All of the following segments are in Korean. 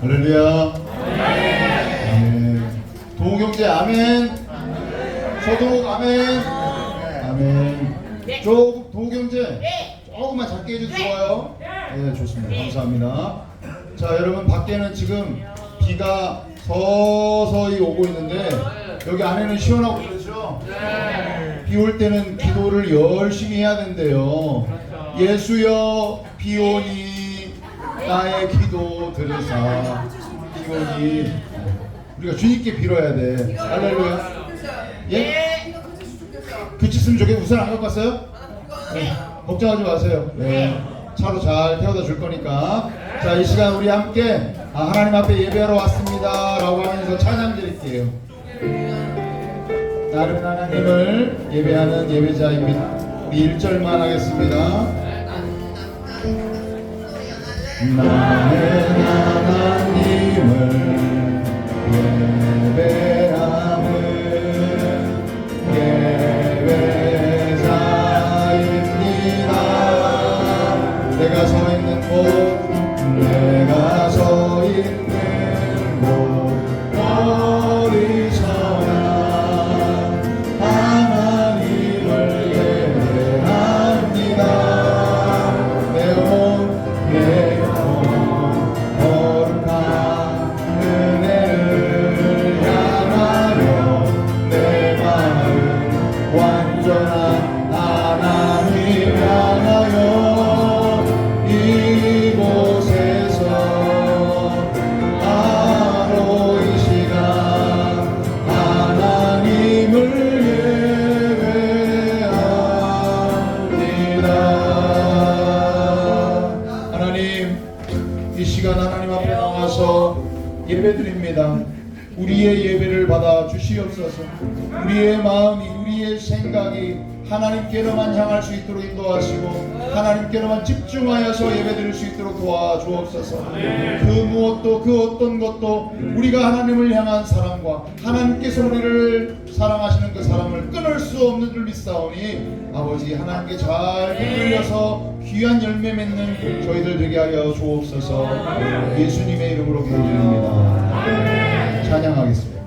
할렐루야. 아멘. 동경제 아멘. 서동 아멘. 아멘. 조금 동경제 조금만 작게 해줘도 좋아요. 네, 좋습니다. 감사합니다. 자, 여러분 밖에는 지금 비가 서서히 오고 있는데 여기 안에는 시원하고 그렇죠? 비 올 때는 기도를 열심히 해야 된대요. 예수여 비 오니 나의 기도 들으사 비 오니 우리가 주님께 빌어야 돼. 할렐루야. 예? 그치으면 좋겠 우산 안 갖고 왔어요? 네. 걱정하지 마세요. 네. 차로 잘 태워다 줄 거니까. 자, 이 시간 우리 함께 아, 하나님 앞에 예배하러 왔습니다. 라고 하면서 찬양 드릴게요. 나른 하나님을 예배하는 예배자입니다. 1절만 하겠습니다. 나는 하나님께로만 향할 수 있도록 인도하시고 하나님께로만 집중하여서 예배드릴 수 있도록 도와주옵소서. 그 무엇도 그 어떤 것도 우리가 하나님을 향한 사랑과 하나님께서 우리를 사랑하시는 그 사랑을 끊을 수 없는 줄 믿사오니 아버지 하나님께 잘 이끌려서 귀한 열매 맺는 저희들 되게 하여 주옵소서. 예수님의 이름으로 기도드립니다. 찬양하겠습니다.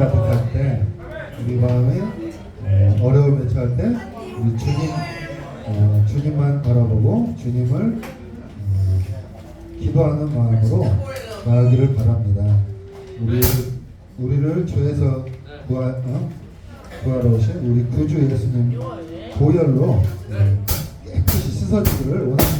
가득할 때 우리 마음에 어, 어려움에 처할 때 우리 주님 어, 주님만 바라보고 주님을 어, 기도하는 마음으로 나아가기를 바랍니다. 우리 우리를 죄에서 구하, 어? 구하러 오신 우리 구주 예수님 보혈로 네, 깨끗이 씻어주기를 원합니다.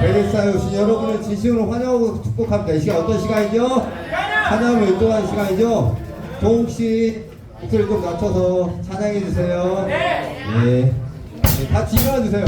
베데스다에 오신 여러분을 진심으로 환영하고 축복합니다. 이 시간 어떤 시간이죠? 찬양을 인도하는 시간이죠? 동욱 씨 목소리 좀 낮춰서 찬양해 주세요. 네. 네. 같이 일어나 주세요.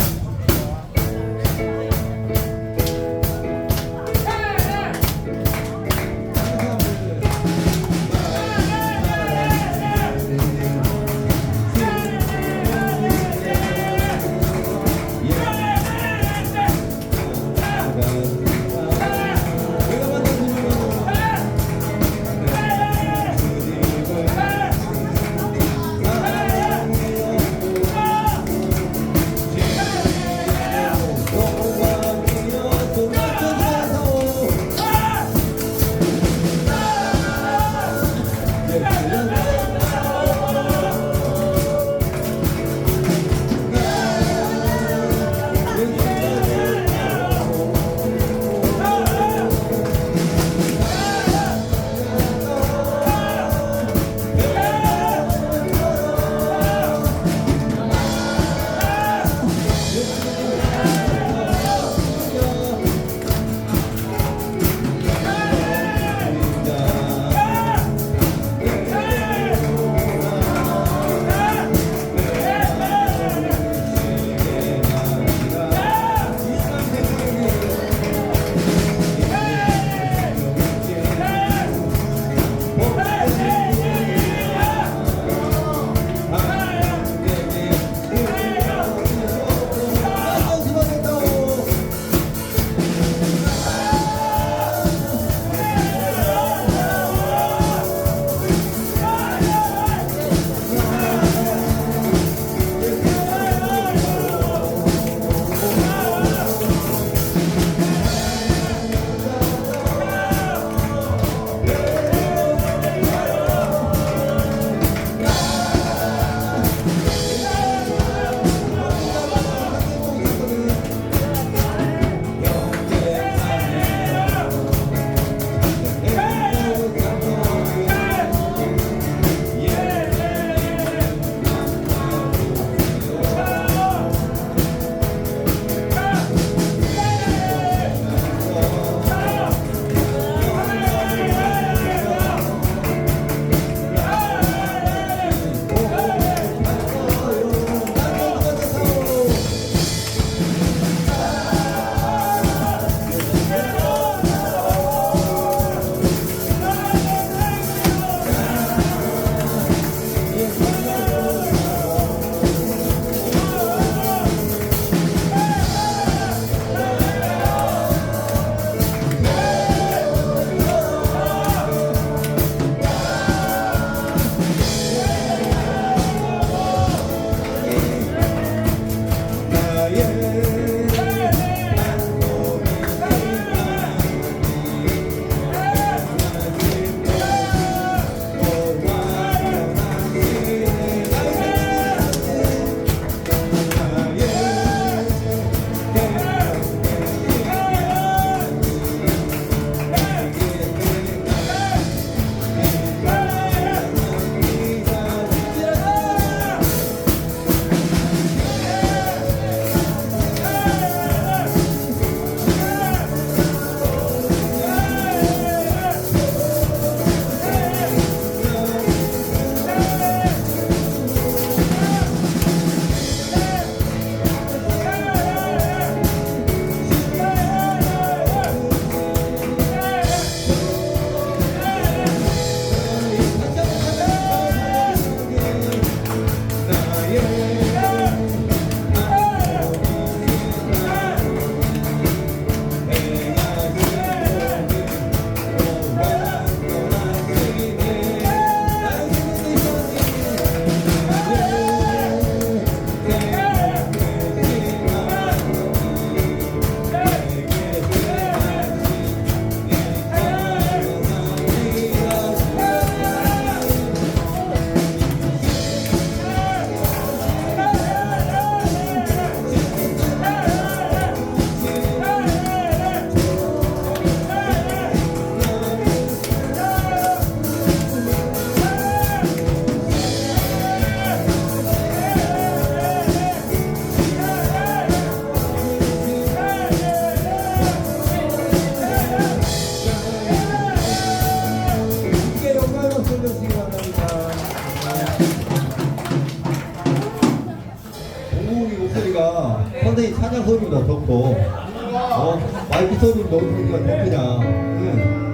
더 커. 어? 마이크 소리 너 소리가 더 크냐. 응.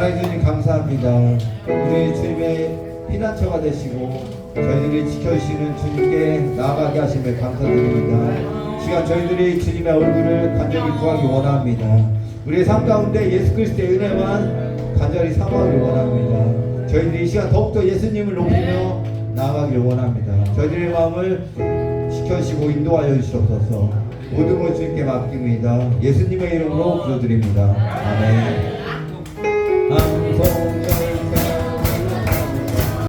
사랑해 주님 감사합니다. 우리 주님의 피난처가 되시고 저희들이 지켜주시는 주님께 나아가게 하심에 감사드립니다. 시간 저희들이 주님의 얼굴을 간절히 구하기 원합니다. 우리의 삶 가운데 예수 그리스도의 은혜만 간절히 사모하기 원합니다. 저희들이 이 시간 더욱더 예수님을 높이며 나아가기를 원합니다. 저희들의 마음을 지켜주시고 인도하여 주시옵소서. 모든 것 주님께 맡깁니다. 예수님의 이름으로 기도드립니다. 아멘.